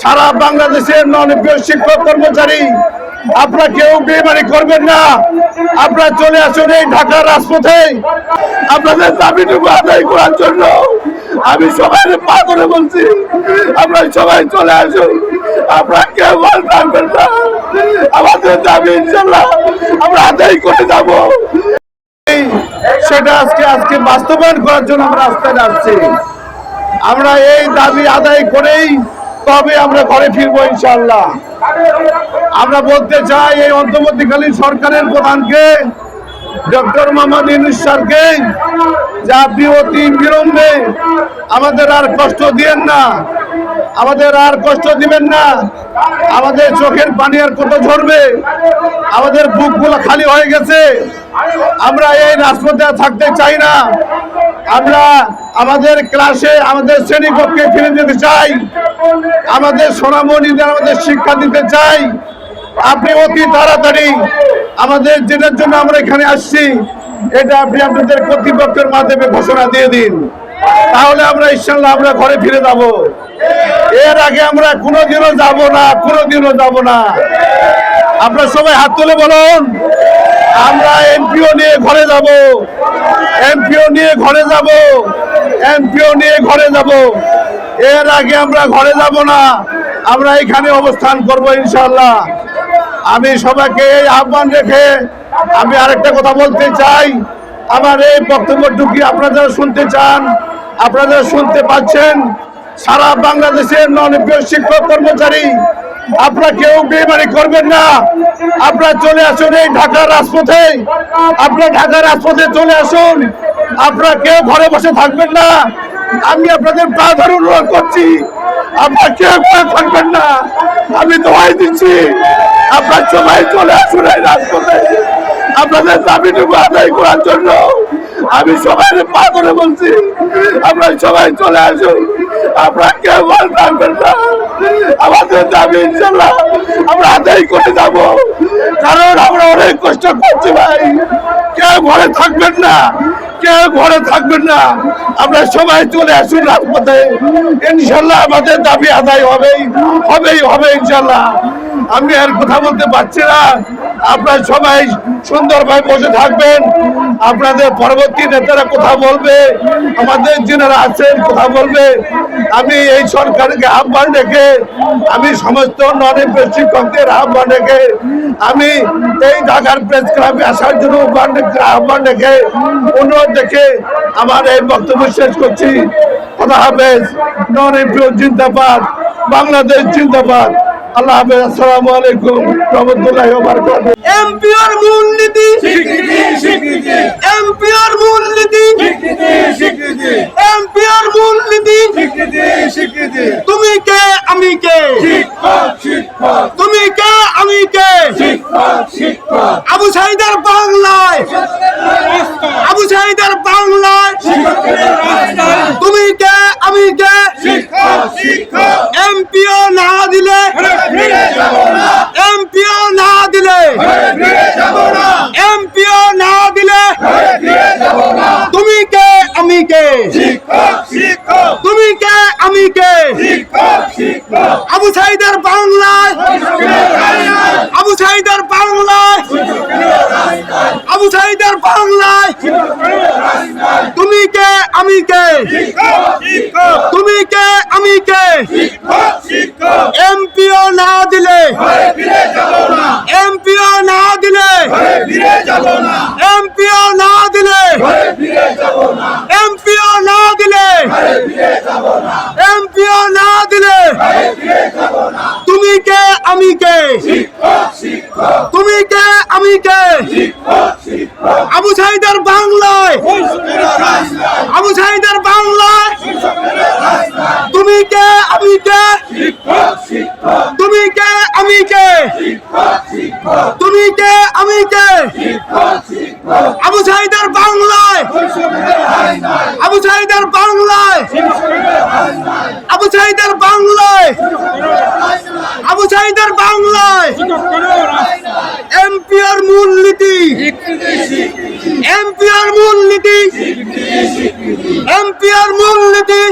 সারা বাংলাদেশের ননপ্রিয় শিক্ষক কর্মচারী, আপনারা কেউ বেমানি করবেন না। আপনারা চলে আসুন এই ঢাকার রাজপথে। আপনাদের দাবিটুকু আদায় করার জন্য আমি সবাই পা করে বলছি, আপনারা সবাই চলে আসুন। আপনারা কেউ ভয় থাকবেন না। আমাদের দাবি ইনশাল্লাহ আমরা আদায় করে যাব। সেটা আজকে আজকে বাস্তবায়ন করার জন্য আমরা রাস্তায় আসছি আমরা এই দাবি আদায় করেই তবে আমরা ঘরে ফিরবো ইনশাল্লাহ আমরা বলতে চাই, এই অন্তর্বর্তীকালীন সরকারের প্রধানকে, ডক্টর মোহাম্মদ ইউনুস স্যারকে, যে আপনি অতি বিলম্বে আমাদের আর কষ্ট দিয়েন না, আমাদের আর কষ্ট দিবেন না, আমাদের চোখের পানি আর কত ঝরবে, আমাদের বুকগুলো খালি হয়ে গেছে, আমরা এই রাজপথে থাকতে চাই না। আমরা আমাদের ক্লাসে আমাদের শ্রেণীকক্ষে ফিরে যেতে চাই। আমাদের সোনামণিদের আমাদের শিক্ষা দিতে চাই। আপনি অতি তাড়াতাড়ি আমাদের যেটার জন্য আমরা এখানে আসছি, এটা আপনি আপনাদের কর্তৃপক্ষের মাধ্যমে ঘোষণা দিয়ে দিন। তাহলে আমরা ইনশাল্লাহ আমরা ঘরে ফিরে যাব। এর আগে আমরা কোনোদিনও যাব না, কোনোদিনও যাব না। আপনারা সবাই হাত তুলে বলুন, আমরা এমপিও নিয়ে ঘরে যাব। এমপিও নিয়ে ঘরে যাব। এমপিও নিয়ে ঘরে যাব। এর আগে আমরা ঘরে যাব না। আমরা এখানে অবস্থান করব ইনশাল্লাহ আমি সবাইকে এই আহ্বান রেখে আমি আরেকটা কথা বলতে চাই। আমার এই বক্তব্যটুকু আপনারা শুনতে চান, আপনারা শুনতে পাচ্ছেন। সারা বাংলাদেশের ননপ্রিয় শিক্ষক কর্মচারী আপনারা কেউ বেমানি করবেন না। আপনারা চলে আসুন এই ঢাকার রাজপথে। আপনারা ঢাকার রাজপথে চলে আসুন। আপনারা কেউ ঘরে বসে থাকবেন না। আমি আপনাদের পা অনুরোধ করছি। আপনারা কেউ ঘরে থাকবেন না। আমি দোয়াই দিচ্ছি। আপনার সবাই চলে আসুন এই রাজপথে। আপনাদের দাবিটুকু আদায় করার জন্য আমি সবাই পা করে বলছি। আপনারা সবাই চলে আসুন। আপনারা কেউ ভয় থাকবেন না। আমরা আদায় করে যাব। কারণ আমরা অনেক কষ্ট করছি ভাই। কেউ ঘরে থাকবেন না। কেউ ঘরে থাকবেন না। আমরা সবাই চলে আসুন রাজপথে। ইনশাল্লাহ আমাদের দাবি আদায় হবেই হবেই, হবে ইনশাল্লাহ। আমি আর কথা বলতে পারছি না। আপনারা সবাই সুন্দরভাবে বসে থাকবেন। আপনাদের পরবর্তী নেতারা কথা বলবে। আমাদের যারা আছেন কথা বলবে। আমি এই সরকারকে আহ্বান রেখে, আমি সমস্ত নন শিক্ষকদের আহ্বান রেখে, আমি এই ঢাকার প্রেস ক্লাবে আসার জন্য আহ্বান রেখে, আহ্বান রেখে দেখে আমার এই বক্তব্য শেষ করছি। কথা হাফেজ নন এমপিও জিন্দাবাদ বাংলাদেশ জিন্দাবাদ। আল্লাহ হাফেজ আসসালামু আলাইকুম রহমতুল্লাহ বারকাতুহু। এমপিওর মূলনীতি। স্বীকৃতি স্বীকৃতি। এমপিওর মূলনীতি। স্বীকৃতি স্বীকৃতি। এমপিওর মূলনীতি। স্বীকৃতি স্বীকৃতি। তুমি কে আমি কে? শিক্ষক শিক্ষক। তুমি কে আমি কে? শিক্ষক শিক্ষক। আবু সাইদার বাংলায় আবু সাইদার বাংলায় তুমি কে আমি কে শিক্ষক শিক্ষক এমপিও না দিলে ফিরে যাব না এমপিও না দিলে ফিরে যাব না। এমপিও না দিলে ফিরে যাব না। তুমি কে আমি কে? তুমি কে আমি কে? আবু সাইদার বাংলায় আবু সাইদার বাংলায় আবু সাইদার বাংলায় আমি কে? তুমি কে? আমি কে? এমপিও না দিলে? এমপিও না দিলে? এমপিও না দিলে? এমপিও না দিলে? এমপিও না দিলে? তুমি কে? আমি কে শিক্ষক শিক্ষক তুমি কে শিক্ষক আবু সাইদার বাংলায়। আবু সাইদার বাংলায়। তুমি কে, আমি কে? তুমি কে, আমি কে? তুমি কে, আমি কে? আবু সাইদার বাংলায়। আবু সাইদার আবু সাইদার বাংলায়। আবু বাংলায়। মূলনীতি। মূলনীতি। মূলনীতি।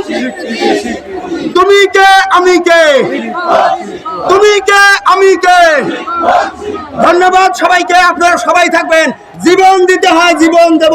তুমি কে, আমি কে? তুমি কে, আমি কে? ধন্যবাদ সবাইকে, আপনারা সবাই থাকবেন। জীবন দিতে হয়, জীবন দেব।